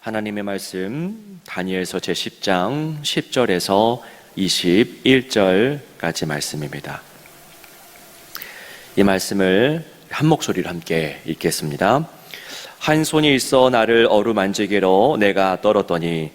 하나님의 말씀 다니엘서 제10장 10절에서 21절까지 말씀입니다. 이 말씀을 한 목소리로 함께 읽겠습니다. 한 손이 있어 나를 어루만지기로 내가 떨었더니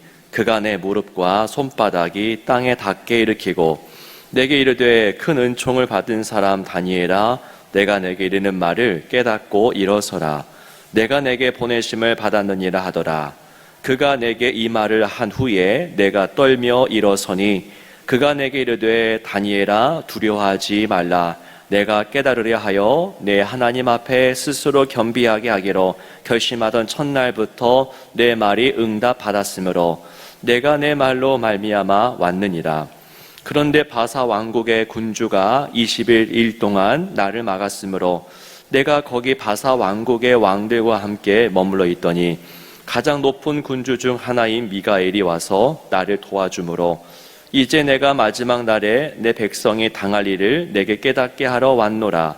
내 무릎과 손바닥이 땅에 닿게 일으키고 내게 이르되 큰 은총을 받은 사람 다니엘아 내가 내게 이르는 말을 깨닫고 일어서라. 내가 내게 보내심을 받았느니라 하더라. 그가 내게 이 말을 한 후에 내가 떨며 일어서니 그가 내게 이르되 다니엘아 두려워하지 말라. 내가 깨달으려 하여 내 하나님 앞에 스스로 겸비하게 하기로 결심하던 첫날부터 내 말이 응답 받았으므로 내가 내 말로 말미암아 왔느니라 그런데 바사 왕국의 군주가 20일 일 동안 나를 막았으므로 내가 거기 바사 왕국의 왕들과 함께 머물러 있더니 가장 높은 군주 중 하나인 미가엘이 와서 나를 도와주므로 이제 내가 마지막 날에 내 백성이 당할 일을 내게 깨닫게 하러 왔노라.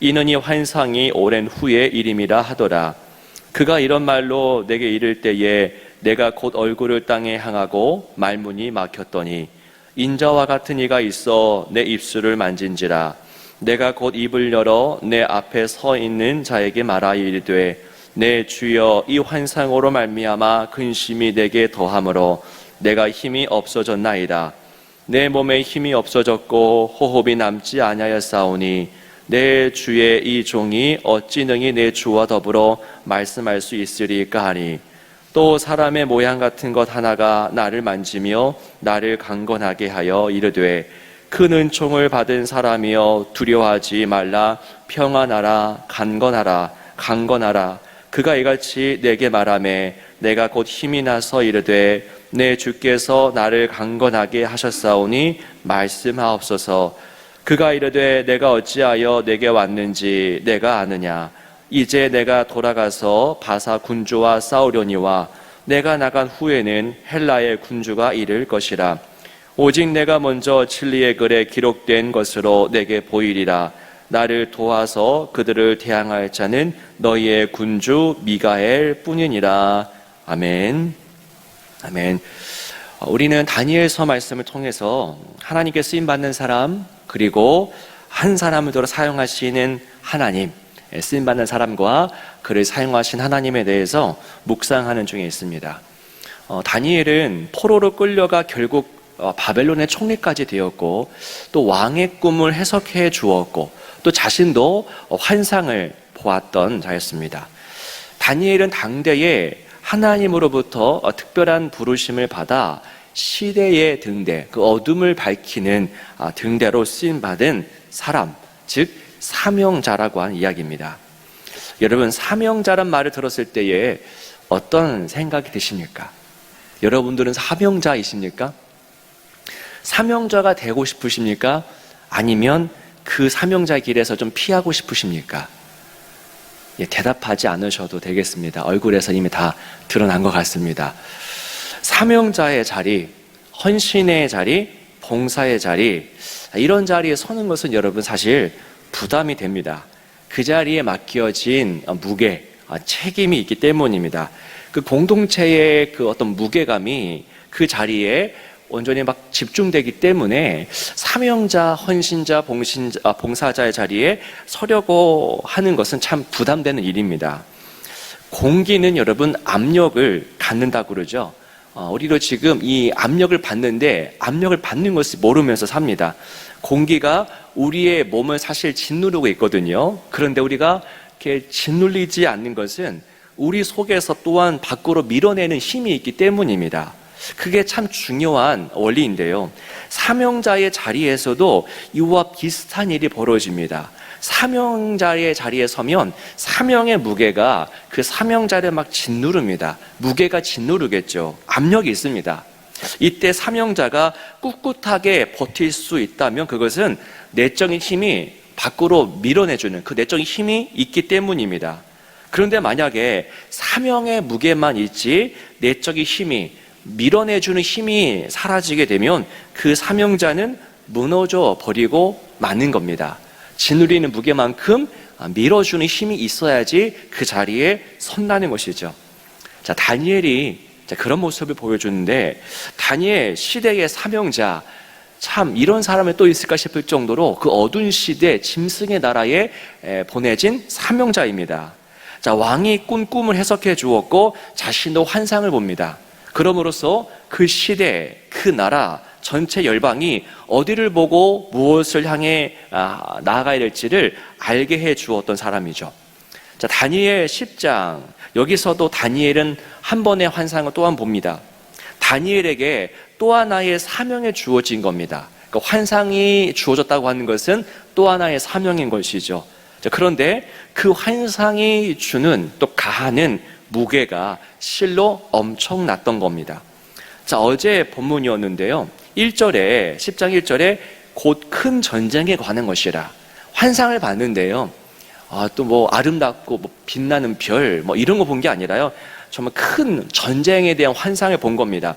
이는 이 환상이 오랜 후의 일임이라 하더라. 그가 이런 말로 내게 이를 때에 내가 곧 얼굴을 땅에 향하고 말문이 막혔더니 인자와 같은 이가 있어 내 입술을 만진지라. 내가 곧 입을 열어 내 앞에 서 있는 자에게 말하 이르되 내 주여 이 환상으로 말미암아 근심이 내게 더함으로 내가 힘이 없어졌나이다. 내 몸에 힘이 없어졌고 호흡이 남지 아니하였사오니 내 주의 이 종이 어찌 능히 내 주와 더불어 말씀할 수 있으리까 하니 또 사람의 모양 같은 것 하나가 나를 만지며 나를 강건하게 하여 이르되 큰 은총을 받은 사람이여 두려워하지 말라. 평안하라 강건하라 강건하라. 그가 이같이 내게 말하매 내가 곧 힘이 나서 이르되 내 주께서 나를 강건하게 하셨사오니 말씀하옵소서. 그가 이르되 내가 어찌하여 내게 왔는지 내가 아느냐 이제 내가 돌아가서 바사 군주와 싸우려니와 내가 나간 후에는 헬라의 군주가 이를 것이라 오직 내가 먼저 진리의 글에 기록된 것으로 내게 보이리라 나를 도와서 그들을 대항할 자는 너희의 군주 미가엘 뿐이니라. 아멘. 아멘. 어, 우리는 다니엘서 말씀을 통해서 하나님께 쓰임 받는 사람 그리고 한 사람을 들어 사용하시는 하나님 예, 쓰임 받는 사람과 그를 사용하신 하나님에 대해서 묵상하는 중에 있습니다. 어, 다니엘은 포로로 끌려가 결국 어, 바벨론의 총리까지 되었고 또 왕의 꿈을 해석해 주었고 또 자신도 환상을 보았던 자였습니다. 다니엘은 당대에 하나님으로부터 특별한 부르심을 받아 시대의 등대, 그 어둠을 밝히는 아, 등대로 쓰임 받은 사람, 즉 사명자라고 하는 이야기입니다. 여러분 사명자란 말을 들었을 때에 어떤 생각이 드십니까? 여러분들은 사명자이십니까? 사명자가 되고 싶으십니까? 아니면 그 사명자 길에서 좀 피하고 싶으십니까? 예, 대답하지 않으셔도 되겠습니다. 얼굴에서 이미 다 드러난 것 같습니다. 사명자의 자리, 헌신의 자리, 봉사의 자리, 이런 자리에 서는 것은 여러분 사실 부담이 됩니다. 그 자리에 맡겨진 무게, 아, 책임이 있기 때문입니다. 그 공동체의 그 어떤 무게감이 그 자리에 온전히 막 집중되기 때문에 사명자, 헌신자, 봉신자, 아, 봉사자의 자리에 서려고 하는 것은 참 부담되는 일입니다. 공기는 여러분 압력을 갖는다고 그러죠. 어, 우리도 지금 이 압력을 받는데 압력을 받는 것을 모르면서 삽니다. 공기가 우리의 몸을 사실 짓누르고 있거든요. 그런데 우리가 이렇게 짓눌리지 않는 것은 우리 속에서 또한 밖으로 밀어내는 힘이 있기 때문입니다. 그게 참 중요한 원리인데요. 사명자의 자리에서도 이와 비슷한 일이 벌어집니다. 사명자의 자리에 서면 사명의 무게가 그 사명자를 막 짓누릅니다. 무게가 짓누르겠죠. 압력이 있습니다. 이때 사명자가 꿋꿋하게 버틸 수 있다면 그것은 내적인 힘이 밖으로 밀어내주는 그 내적인 힘이 있기 때문입니다. 그런데 만약에 사명의 무게만 있지 내적인 힘이 밀어내주는 힘이 사라지게 되면 그 사명자는 무너져 버리고 마는 겁니다. 짓누리는 무게만큼 밀어주는 힘이 있어야지 그 자리에 선다는 것이죠. 자, 다니엘이 자, 그런 모습을 보여주는데, 다니엘 시대의 사명자, 참 이런 사람이 또 있을까 싶을 정도로 그 어두운 시대 짐승의 나라에 에, 보내진 사명자입니다. 자, 왕이 꾼 꿈을 해석해 주었고 자신도 환상을 봅니다. 그럼으로써 그 시대, 그 나라, 전체 열방이 어디를 보고 무엇을 향해 아, 나아가야 될지를 알게 해 주었던 사람이죠. 자, 다니엘 10장. 여기서도 다니엘은 한 번의 환상을 또한 봅니다. 다니엘에게 또 하나의 사명이 주어진 겁니다. 그러니까 환상이 주어졌다고 하는 것은 또 하나의 사명인 것이죠. 자, 그런데 그 환상이 주는 또 가하는 무게가 실로 엄청났던 겁니다. 자, 어제 본문이었는데요. 1절에, 10장 1절에 곧 큰 전쟁에 관한 것이라. 환상을 봤는데요. 아, 또 뭐 아름답고 뭐 빛나는 별, 뭐 이런 거 본 게 아니라요. 정말 큰 전쟁에 대한 환상을 본 겁니다.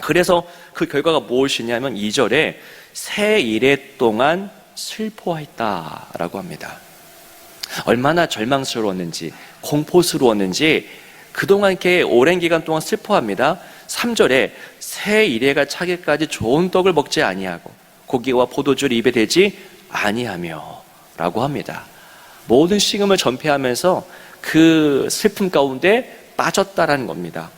그래서 그 결과가 무엇이냐면 2절에 새 일해 동안 슬퍼했다라고 합니다. 얼마나 절망스러웠는지, 공포스러웠는지 그동안 이렇게 오랜 기간 동안 슬퍼합니다. 3절에 새 이래가 차기까지 좋은 떡을 먹지 아니하고 고기와 포도주를 입에 대지 아니하며 라고 합니다. 모든 식음을 전폐하면서 그 슬픔 가운데 빠졌다라는 겁니다.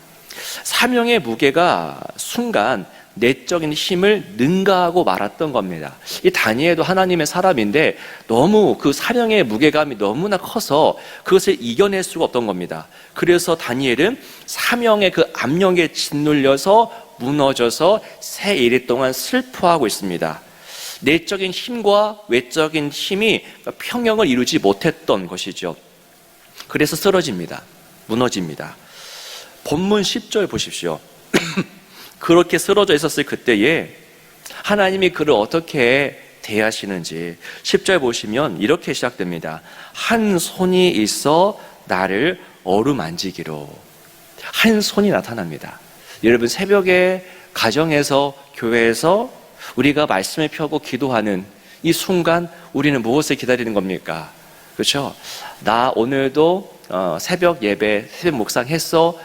사명의 무게가 순간 내적인 힘을 능가하고 말았던 겁니다. 이 다니엘도 하나님의 사람인데 너무 그 사명의 무게감이 너무나 커서 그것을 이겨낼 수가 없던 겁니다. 그래서 다니엘은 사명의 그 압력에 짓눌려서 무너져서 새 일일 동안 슬퍼하고 있습니다. 내적인 힘과 외적인 힘이 평형을 이루지 못했던 것이죠. 그래서 쓰러집니다. 무너집니다. 본문 10절 보십시오. 그렇게 쓰러져 있었을 그때에 하나님이 그를 어떻게 대하시는지 10절 보시면 이렇게 시작됩니다. 한 손이 있어 나를 어루만지기로 한 손이 나타납니다. 여러분 새벽에 가정에서 교회에서 우리가 말씀을 펴고 기도하는 이 순간 우리는 무엇을 기다리는 겁니까? 그렇죠? 나 오늘도 어, 새벽 예배, 새벽 묵상했어.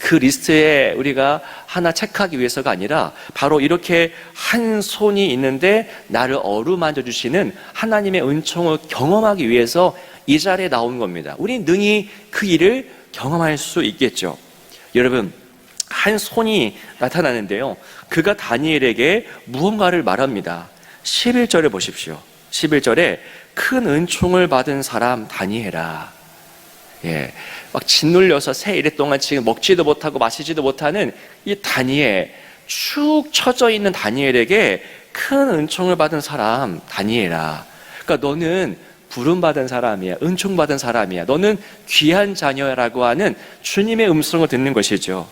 그 리스트에 우리가 하나 체크하기 위해서가 아니라 바로 이렇게 한 손이 있는데 나를 어루만져 주시는 하나님의 은총을 경험하기 위해서 이 자리에 나온 겁니다. 우리 능히 그 일을 경험할 수 있겠죠. 여러분, 한 손이 나타나는데요. 그가 다니엘에게 무언가를 말합니다. 11절을 보십시오. 11절에 큰 은총을 받은 사람 다니엘아. 예. 막 짓눌려서 새 일해 동안 지금 먹지도 못하고 마시지도 못하는 이 다니엘, 축 처져 있는 다니엘에게 큰 은총을 받은 사람 다니엘아. 그러니까 너는 부름받은 사람이야. 은총받은 사람이야. 너는 귀한 자녀라고 하는 주님의 음성을 듣는 것이죠.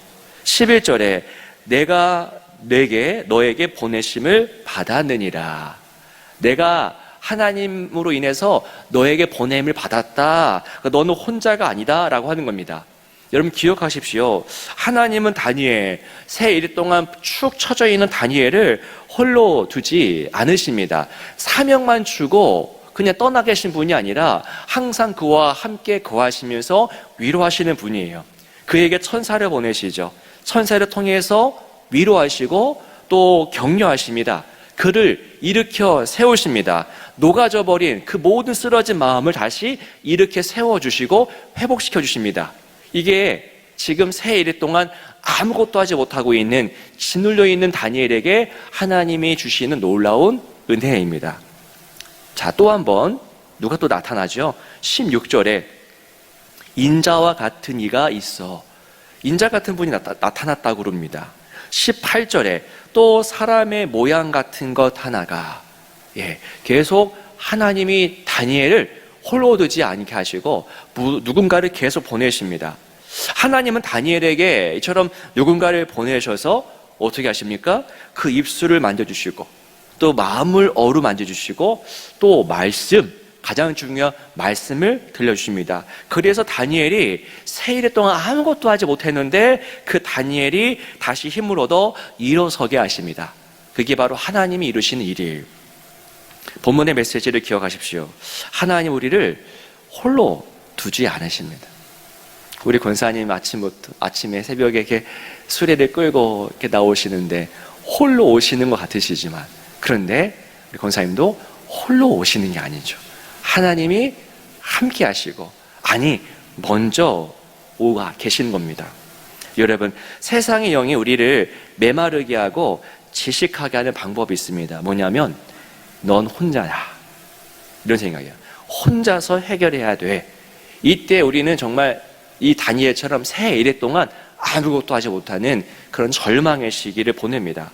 11절에 내가 내게 너에게 보내심을 받았느니라. 내가 하나님으로 인해서 너에게 보냄을 받았다. 그러니까 너는 혼자가 아니다라고 하는 겁니다. 여러분 기억하십시오. 하나님은 다니엘 새일 동안 축 처져 있는 다니엘을 홀로 두지 않으십니다. 사명만 주고 그냥 떠나 계신 분이 아니라 항상 그와 함께 거하시면서 위로하시는 분이에요. 그에게 천사를 보내시죠. 천사를 통해서 위로하시고 또 격려하십니다. 그를 일으켜 세우십니다. 녹아져 버린 그 모든 쓰러진 마음을 다시 일으켜 세워 주시고 회복시켜 주십니다. 이게 지금 새 일일 동안 아무것도 하지 못하고 있는 짓눌려 있는 다니엘에게 하나님이 주시는 놀라운 은혜입니다. 자, 또 한 번 누가 또 나타나죠? 16절에 인자와 같은 이가 있어. 인자 같은 분이 나타, 나타났다고 그럽니다. 18절에 또 사람의 모양 같은 것 하나가 예, 계속 하나님이 다니엘을 홀로 두지 않게 하시고 누군가를 계속 보내십니다. 하나님은 다니엘에게 이처럼 누군가를 보내셔서 어떻게 하십니까? 그 입술을 만져주시고 또 마음을 어루만져주시고 또 말씀 가장 중요한 말씀을 들려주십니다. 그래서 다니엘이 세 일 동안 아무것도 하지 못했는데 그 다니엘이 다시 힘을 얻어 일어서게 하십니다. 그게 바로 하나님이 이루시는 일이에요. 본문의 메시지를 기억하십시오. 하나님 우리를 홀로 두지 않으십니다. 우리 권사님 아침부터 아침에 새벽에 이렇게 수레를 끌고 이렇게 나오시는데 홀로 오시는 것 같으시지만 그런데 우리 권사님도 홀로 오시는 게 아니죠. 하나님이 함께 하시고 아니 먼저 오가 계신 겁니다. 여러분 세상의 영이 우리를 메마르게 하고 지식하게 하는 방법이 있습니다. 뭐냐면 넌 혼자야. 이런 생각이에요. 혼자서 해결해야 돼. 이때 우리는 정말 이 다니엘처럼 새 일해 동안 아무것도 하지 못하는 그런 절망의 시기를 보냅니다.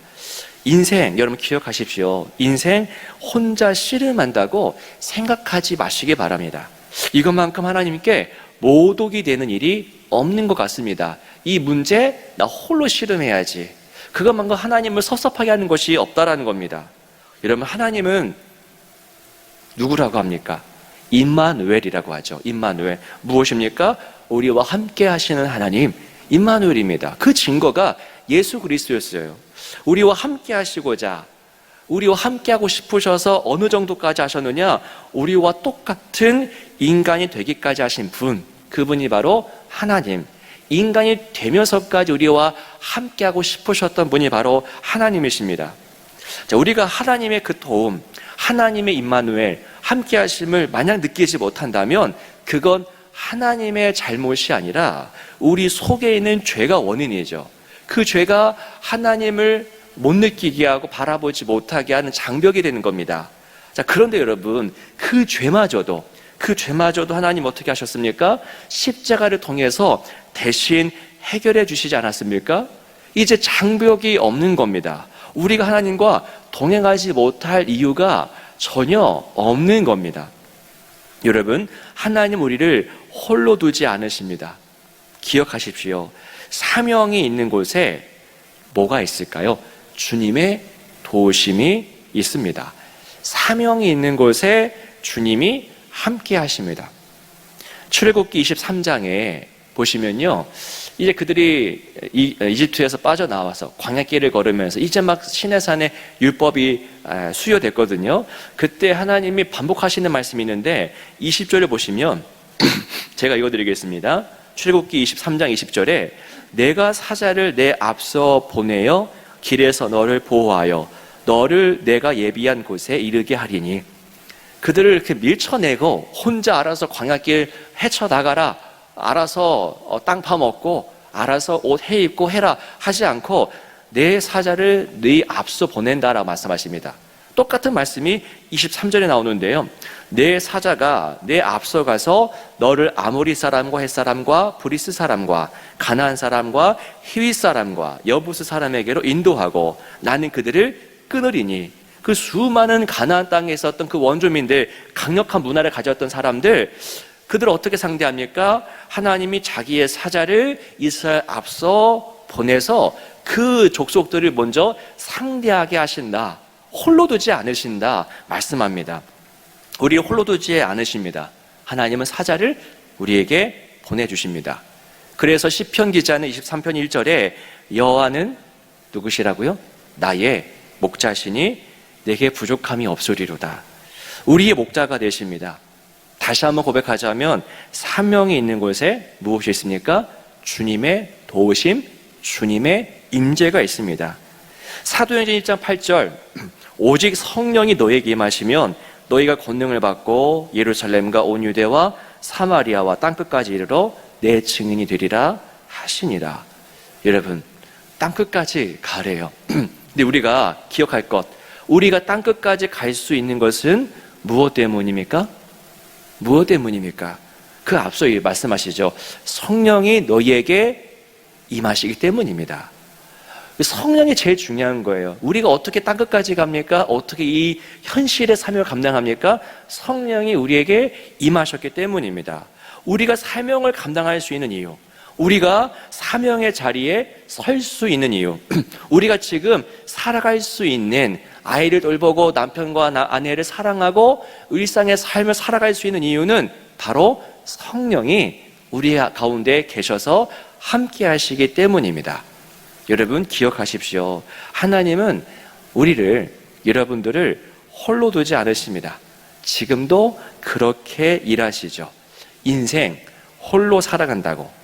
인생, 여러분 기억하십시오. 인생 혼자 씨름한다고 생각하지 마시기 바랍니다. 이것만큼 하나님께 모독이 되는 일이 없는 것 같습니다. 이 문제 나 홀로 씨름해야지. 그것만큼 하나님을 섭섭하게 하는 것이 없다라는 겁니다. 여러분 하나님은 누구라고 합니까? 임마누엘이라고 하죠. 임마누엘. 무엇입니까? 우리와 함께 하시는 하나님 임마누엘입니다. 그 증거가 예수 그리스도였어요. 우리와 함께 하시고자 우리와 함께 하고 싶으셔서 어느 정도까지 하셨느냐? 우리와 똑같은 인간이 되기까지 하신 분. 그분이 바로 하나님. 인간이 되면서까지 우리와 함께 하고 싶으셨던 분이 바로 하나님이십니다. 자, 우리가 하나님의 그 도움, 하나님의 임마누엘 함께 하심을 만약 느끼지 못한다면 그건 하나님의 잘못이 아니라 우리 속에 있는 죄가 원인이죠. 그 죄가 하나님을 못 느끼게 하고 바라보지 못하게 하는 장벽이 되는 겁니다. 자, 그런데 여러분, 그 죄마저도, 그 죄마저도 하나님 어떻게 하셨습니까? 십자가를 통해서 대신 해결해 주시지 않았습니까? 이제 장벽이 없는 겁니다. 우리가 하나님과 동행하지 못할 이유가 전혀 없는 겁니다. 여러분, 하나님 우리를 홀로 두지 않으십니다. 기억하십시오. 사명이 있는 곳에 뭐가 있을까요? 주님의 도우심이 있습니다. 사명이 있는 곳에 주님이 함께 하십니다. 출애굽기 23장에 보시면요. 이제 그들이 이집트에서 빠져나와서 광야길을 걸으면서 이제 막 시내산에 율법이 수여됐거든요. 그때 하나님이 반복하시는 말씀이 있는데 20절을 보시면 제가 읽어드리겠습니다. 출애굽기 23장 20절에 내가 사자를 내 앞서 보내어 길에서 너를 보호하여 너를 내가 예비한 곳에 이르게 하리니 그들을 이렇게 밀쳐내고 혼자 알아서 광야길 헤쳐나가라 알아서 어, 땅 파먹고 알아서 옷 해 입고 해라 하지 않고 내 사자를 네 앞서 보낸다라 말씀하십니다. 똑같은 말씀이 23절에 나오는데요. 내 사자가 내 앞서 가서 너를 아모리 사람과 햇 사람과 브리스 사람과 가나안 사람과 히윗 사람과 여부스 사람에게로 인도하고 나는 그들을 끊으리니 그 수많은 가나안 땅에 있었던 그 원주민들 강력한 문화를 가졌던 사람들 그들을 어떻게 상대합니까? 하나님이 자기의 사자를 이스라엘 앞서 보내서 그 족속들을 먼저 상대하게 하신다. 홀로 두지 않으신다. 말씀합니다. 우리를 홀로 두지 않으십니다. 하나님은 사자를 우리에게 보내주십니다. 그래서 시편 기자는 23편 1절에 여호와는 누구시라고요? 나의 목자시니 내게 부족함이 없으리로다. 우리의 목자가 되십니다. 다시 한번 고백하자면 사명이 있는 곳에 무엇이 있습니까? 주님의 도우심, 주님의 임재가 있습니다. 사도행전 1장 8절 오직 성령이 너에게 임하시면 너희가 권능을 받고 예루살렘과 온 유대와 사마리아와 땅 끝까지 이르러 내 증인이 되리라 하시니라. 여러분, 땅 끝까지 가래요. 근데 우리가 기억할 것, 우리가 땅 끝까지 갈 수 있는 것은 무엇 때문입니까? 무엇 때문입니까? 그 앞서 말씀하시죠. 성령이 너희에게 임하시기 때문입니다. 성령이 제일 중요한 거예요. 우리가 어떻게 땅끝까지 갑니까? 어떻게 이 현실의 사명을 감당합니까? 성령이 우리에게 임하셨기 때문입니다. 우리가 사명을 감당할 수 있는 이유, 우리가 사명의 자리에 설 수 있는 이유, 우리가 지금 살아갈 수 있는 아이를 돌보고 남편과 아내를 사랑하고 일상의 삶을 살아갈 수 있는 이유는 바로 성령이 우리 가운데 계셔서 함께 하시기 때문입니다. 여러분 기억하십시오. 하나님은 우리를 여러분들을 홀로 두지 않으십니다. 지금도 그렇게 일하시죠. 인생 홀로 살아간다고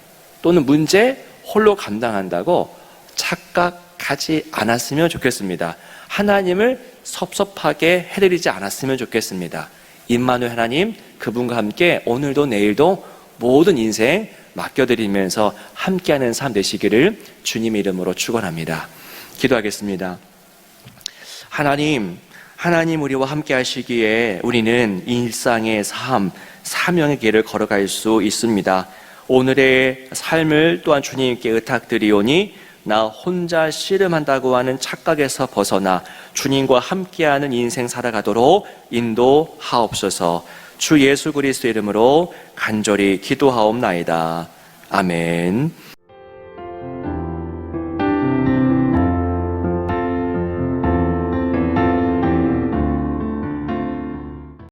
또는 문제 홀로 감당한다고 착각하지 않았으면 좋겠습니다. 하나님을 섭섭하게 해드리지 않았으면 좋겠습니다. 임마누 하나님 그분과 함께 오늘도 내일도 모든 인생 맡겨드리면서 함께하는 삶 되시기를 주님 이름으로 축원합니다. 기도하겠습니다. 하나님, 하나님 우리와 함께 하시기에 우리는 일상의 삶, 사명의 길을 걸어갈 수 있습니다. 오늘의 삶을 또한 주님께 의탁드리오니 나 혼자 씨름한다고 하는 착각에서 벗어나 주님과 함께하는 인생 살아가도록 인도하옵소서. 주 예수 그리스도 이름으로 간절히 기도하옵나이다. 아멘.